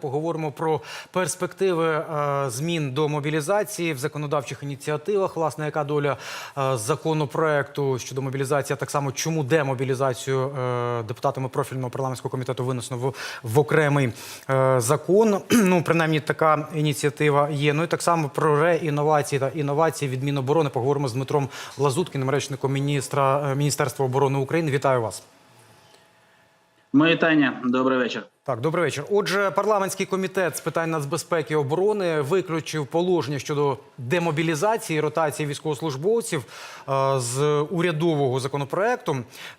Поговоримо про перспективи е, змін до мобілізації в законодавчих ініціативах. Власне, яка доля е, законопроекту щодо мобілізації, а так само чому демобілізацію е, депутатами профільного парламентського комітету винесено в, окремий закон. Ну, принаймні, така ініціатива є. Ну і так само про реінновації та інновації від Міноборони. Поговоримо з Дмитром Лазуткіним, речником міністра Міністерства оборони України. Вітаю вас. Моє вітання, добрий вечір. Так, добрий вечір. Отже, парламентський комітет з питань нацбезпеки і оборони виключив положення щодо демобілізації і ротації військовослужбовців е, з урядового законопроекту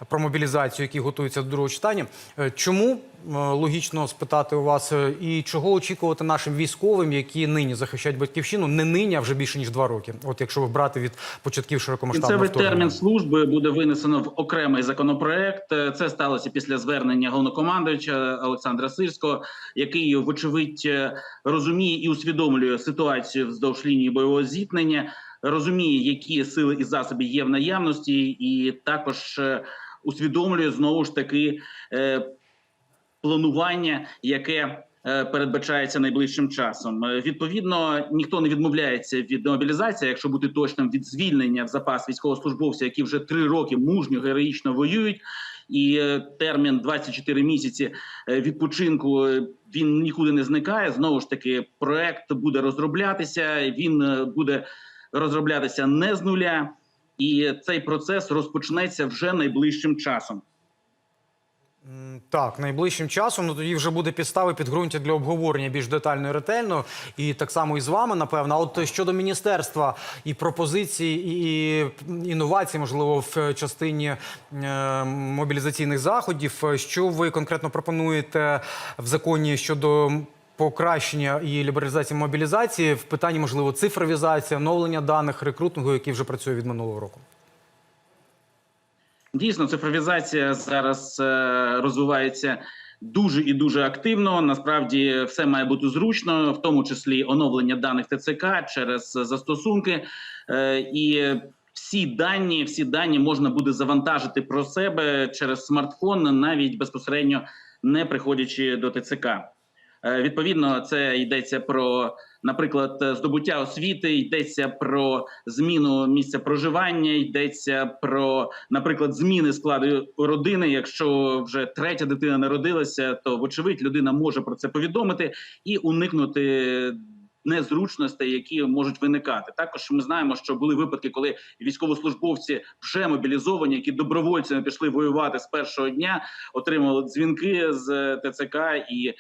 про мобілізацію, який готується до другого читання. Е, Чому е, логічно спитати у вас і чого очікувати нашим військовим, які нині захищають батьківщину, не нині, а вже більше ніж два роки? От якщо брати від початків широкомасштабного вторгнення. термін служби буде винесено в окремий законопроект. Це сталося після звернення головнокомандуюча Олександра Сирського, який, вочевидь, е, розуміє і усвідомлює ситуацію вздовж лінії бойового зіткнення, розуміє, які сили і засоби є в наявності, і також е, усвідомлює знову ж таки е, планування, яке передбачається найближчим часом. Відповідно, ніхто не відмовляється від мобілізації, якщо бути точним, від звільнення в запас військовослужбовців, які вже три роки мужньо героїчно воюють. І е, термін 24 місяці е, відпочинку е, він нікуди не зникає. Знову ж таки, проект буде розроблятися. Він буде розроблятися не з нуля, і цей процес розпочнеться вже найближчим часом. Так, найближчим часом, ну тоді вже буде підстави підґрунтя для обговорення більш детально і ретельно, і так само і з вами, напевно. А от щодо міністерства і пропозицій, і інновацій, можливо, в частині е, мобілізаційних заходів, що ви конкретно пропонуєте в законі щодо покращення і лібералізації мобілізації в питанні, можливо, цифровізації, оновлення даних, рекрутингу, який вже працює від минулого року? Дійсно, цифровізація зараз е, розвивається дуже і дуже активно. Насправді, все має бути зручно, в тому числі оновлення даних ТЦК через застосунки е, і. Всі дані, всі дані можна буде завантажити про себе через смартфон, навіть безпосередньо не приходячи до ТЦК. Е, Відповідно, це йдеться про, наприклад, здобуття освіти, йдеться про зміну місця проживання, йдеться про, наприклад, зміни складу родини. Якщо вже третя дитина народилася, то вочевидь людина може про це повідомити і уникнути. Незручностей, які можуть виникати, також ми знаємо, що були випадки, коли військовослужбовці вже мобілізовані, які добровольцями пішли воювати з першого дня, отримали дзвінки з е, ТЦК і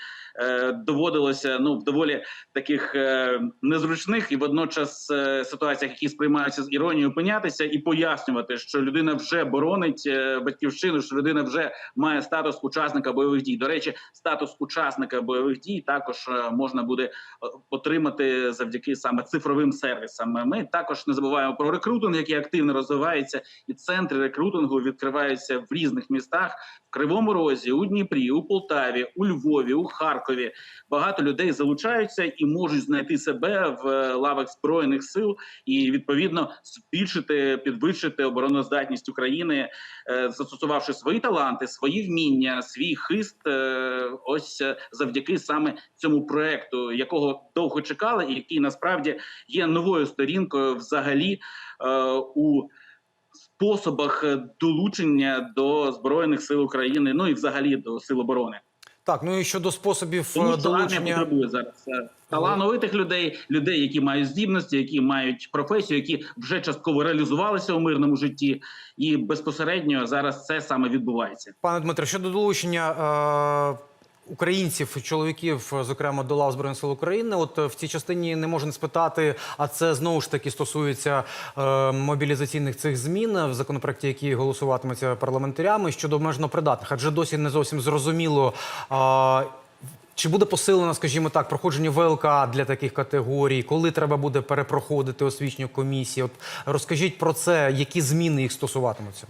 доводилося ну в доволі таких е, незручних і водночас е, ситуаціях, які сприймаються з іронією, опинятися і пояснювати, що людина вже боронить е, батьківщину, що людина вже має статус учасника бойових дій. До речі, статус учасника бойових дій також е, можна буде е, отримати завдяки саме цифровим сервісам. Ми також не забуваємо про рекрутинг, який активно розвивається, і центри рекрутингу відкриваються в різних містах. В Кривому Розі, у Дніпрі, у Полтаві, у Львові, у Харкові багато людей залучаються і можуть знайти себе в е, лавах збройних сил і відповідно збільшити, підвищити обороноздатність України, е, застосувавши свої таланти, свої вміння, свій хист. е, Ось завдяки саме цьому проекту, якого довго чекали, і який насправді є новою сторінкою взагалі у способах долучення до збройних сил України, ну і взагалі до сил оборони. Так, ну і щодо способів Тому е, що армія потребує зараз е, талановитих людей, людей, які мають здібності, які мають професію, які вже частково реалізувалися у мирному житті, і безпосередньо зараз це саме відбувається. Пане Дмитре, щодо долучення е, українців, чоловіків, е, зокрема до лав Збройних сил України, от е, в цій частині не можна спитати, а це знову ж таки стосується е, мобілізаційних цих змін в законопроекті, які голосуватимуться парламентарями щодо обмежено придатних, адже досі не зовсім зрозуміло. Е, чи буде посилено, скажімо так, проходження ВЛК для таких категорій? Коли треба буде перепроходити освічню комісії? От розкажіть про це, які зміни їх стосуватимуться?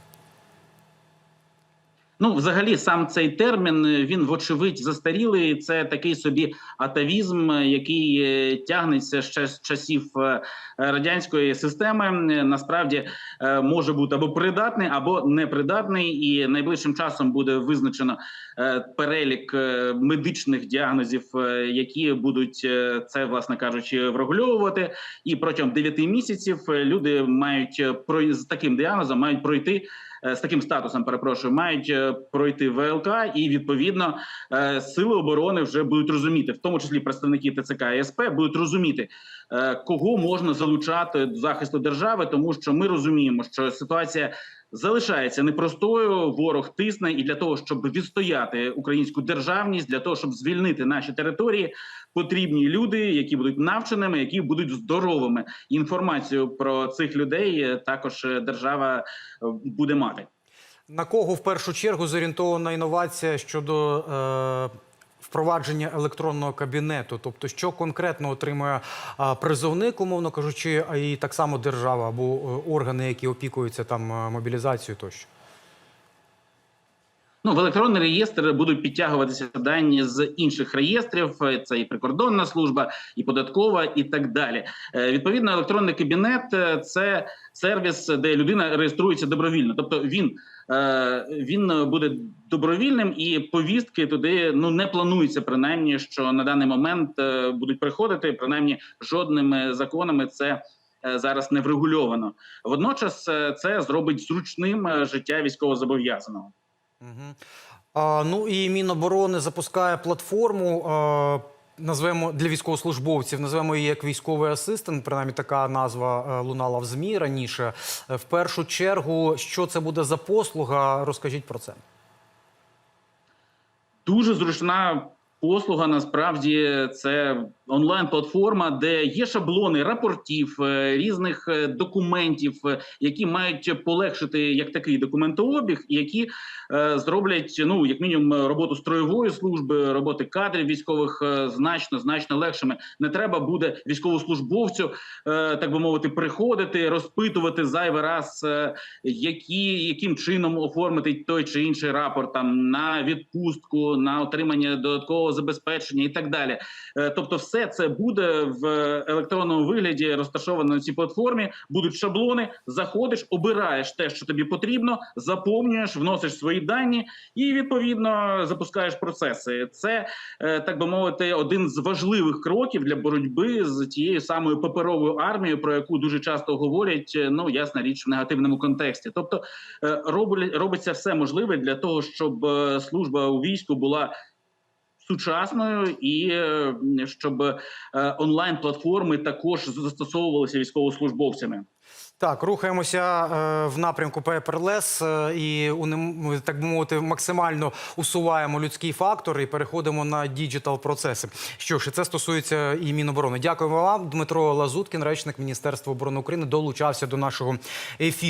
Ну, взагалі, сам цей термін е, він вочевидь застарілий. Це такий собі атавізм, е, який е, тягнеться ще з часів радянської системи. Насправді може бути або придатний, або непридатний, і найближчим часом буде визначено перелік медичних діагнозів, які будуть це, власне кажучи, врегульовувати. І протягом 9 місяців люди мають з таким діагнозом мають пройти з таким статусом, перепрошую, мають е, пройти ВЛК, і відповідно е, сили оборони вже будуть розуміти, в тому числі представники ТЦК і СП, будуть розуміти, е, кого можна залучати до захисту держави, тому що ми розуміємо, що ситуація. Залишається непростою, ворог тисне, і для того, щоб відстояти українську державність, для того, щоб звільнити наші території, потрібні люди, які будуть навченими, які будуть здоровими. Інформацію про цих людей е, також е, держава е, буде мати. На кого в першу чергу зорієнтована інновація щодо е, впровадження електронного кабінету? Тобто, що конкретно отримує призовник, умовно кажучи, і так само держава або е, органи, які опікуються там е, мобілізацією тощо? Ну, в електронний реєстр будуть підтягуватися дані з інших реєстрів. е, Це і прикордонна служба, і податкова, і так далі. Е, Відповідно, електронний кабінет е, це сервіс, де людина реєструється добровільно. Тобто він, він буде добровільним, і повістки туди ну не планується, принаймні, що на даний момент будуть приходити. Принаймні, жодними законами це. Зараз не врегульовано. Водночас це зробить зручним життя військовозобов'язаного. Ну і Міноборони запускає платформу. Назвемо для військовослужбовців, назвемо її як військовий асистент. Принаймні така назва е, лунала в змі раніше. Е, В першу чергу, що це буде за послуга? Розкажіть про це. Дуже зручна послуга. Насправді це онлайн-платформа, де є шаблони рапортів, е, різних е, документів, е, які мають полегшити як такий документообіг, і які зроблять ну як мінімум роботу строєвої служби, роботи кадрів військових значно значно легшими. Не треба буде військовослужбовцю, так би мовити, приходити, розпитувати зайвий раз, які яким чином оформити той чи інший рапорт там на відпустку, на отримання додаткового забезпечення і так далі. Тобто, все це буде в електронному вигляді розташовано на цій платформі. Будуть шаблони. Заходиш, обираєш те, що тобі потрібно, заповнюєш, вносиш свої дані і відповідно запускаєш процеси. Це е, так би мовити, один з важливих кроків для боротьби з тією самою паперовою армією, про яку дуже часто говорять. е, Ну ясна річ в негативному контексті. Тобто е, робля- робиться все можливе для того, щоб служба у війську була сучасною і щоб е, онлайн-платформи також застосовувалися військовослужбовцями. Так, рухаємося е, в напрямку е, і так би мовити, максимально усуваємо людський фактор і переходимо на діджитал процеси. Що ж, це стосується і Міноборони. Дякуємо вам. Дмитро Лазуткін, речник Міністерства оборони України, долучався до нашого ефіру.